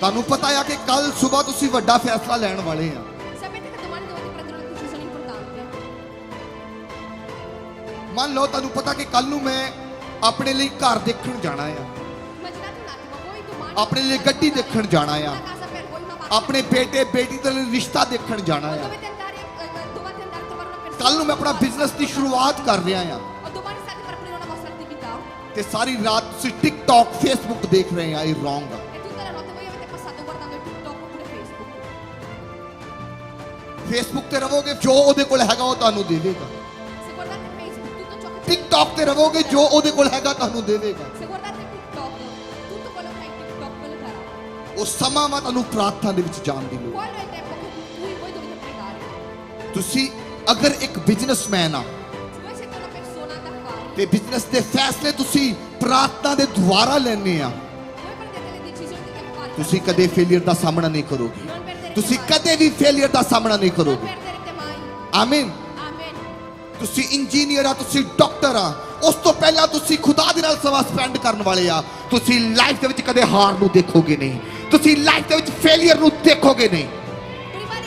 ਤੁਹਾਨੂੰ ਪਤਾ ਆ ਕਿ ਕੱਲ ਸਵੇਰ ਤੁਸੀਂ ਵੱਡਾ ਫੈਸਲਾ ਲੈਣ ਵਾਲੇ ਆ Sapete che domani dovete prendere una decisione importante. ਮੰਨ ਲਓ ਤੁਹਾਨੂੰ ਪਤਾ ਕਿ ਕੱਲ ਨੂੰ ਮੈਂ ਆਪਣੇ ਲਈ ਘਰ ਦੇਖਣ ਜਾਣਾ ਆ Immaginate un attimo, voi domani ਆਪਣੇ ਲਈ ਗੱਡੀ ਦੇਖਣ ਜਾਣਾ ਆ una casa per voi, una macchina. ਆਪਣੇ ਬੇਟੇ ਬੇਟੀ ਦੇ ਲਈ ਰਿਸ਼ਤਾ ਦੇਖਣ ਜਾਣਾ ਆ Dovete andare, eh, dovete andare a trovare una persona. ਕੱਲ ਨੂੰ ਮੈਂ ਆਪਣਾ ਬਿਜ਼ਨਸ ਦੀ ਸ਼ੁਰੂਆਤ ਕਰ ਰਿਹਾ ਆ O domani state per aprire una vostra attività. ਤੇ ਸਾਰੀ ਰਾਤ ਤੁਸੀਂ ਟਿਕਟੌਕ ਫੇਸਬੁੱਕ ਦੇਖ ਰਹੇ ਆ ਇਹ ਰੋਂਗ ਆ E ਫੇਸਬੁੱਕ ਤੇ ਰਹੋਗੇ ਜੋ ਉਹਦੇ ਕੋਲ ਹੈਗਾ ਉਹ ਤੁਹਾਨੂੰ ਦੇਵੇਗਾ Se guardate Facebook, tutto ciò che c'è. TikTok ਤੇ ਰਹੋਗੇ ਜੋ ਉਹਦੇ ਕੋਲ ਹੈਗਾ ਤੁਹਾਨੂੰ ਦੇਵੇਗਾ Se guardate TikTok, tutto quello che hai TikTok ve lo darà. ਉਹ ਸਮਾਂ ਵਾ ਤੁਹਾਨੂੰ ਪ੍ਰਾਰਥਨਾ ਦੇ ਵਿੱਚ ਜਾਣ ਦੀ ਲੋੜ Quello è il tempo con cui voi dovete pregare. ਤੁਸੀਂ ਅਗਰ ਇੱਕ ਬਿਜ਼ਨਸਮੈਨ ਆ Se voi siete una persona d'affari, ਤੇ ਬਿਜ਼ਨਸ ਦੇ ਫੈਸਲੇ ਤੁਸੀਂ ਪ੍ਰਾਰਥਨਾ ਦੇ ਦੁਆਰਾ ਲੈਣੇ ਆ voi prendete le decisioni degli affari. ਤੁਸੀਂ ਕਦੇ ਫੇਲਿਅਰ ਦਾ ਸਾਹਮਣਾ ਨਹੀਂ ਕਰੋਗੇ ਤੁਸੀਂ. ਕਦੇ ਵੀ ਫੇਲਿਅਰ ਦਾ ਸਾਹਮਣਾ ਨਹੀਂ ਕਰੋਗੇ. ਆਮੀਨ. ਤੁਸੀਂ ਇੰਜੀਨੀਅਰ ਆ ਤੁਸੀਂ ਡਾਕਟਰ ਆ ਉਸ ਤੋਂ ਪਹਿਲਾਂ ਤੁਸੀਂ ਖੁਦਾ ਦੇ ਨਾਲ ਸਮਾਂ ਸਪੈਂਡ ਕਰਨ ਵਾਲੇ ਆ। ਤੁਸੀਂ ਲਾਈਫ ਦੇ ਵਿੱਚ ਕਦੇ ਹਾਰ ਨੂੰ ਦੇਖੋਗੇ ਨਹੀਂ। ਤੁਸੀਂ ਲਾਈਫ ਦੇ ਵਿੱਚ ਫੇਲਿਅਰ ਨੂੰ ਦੇਖੋਗੇ ਨਹੀਂ। Prima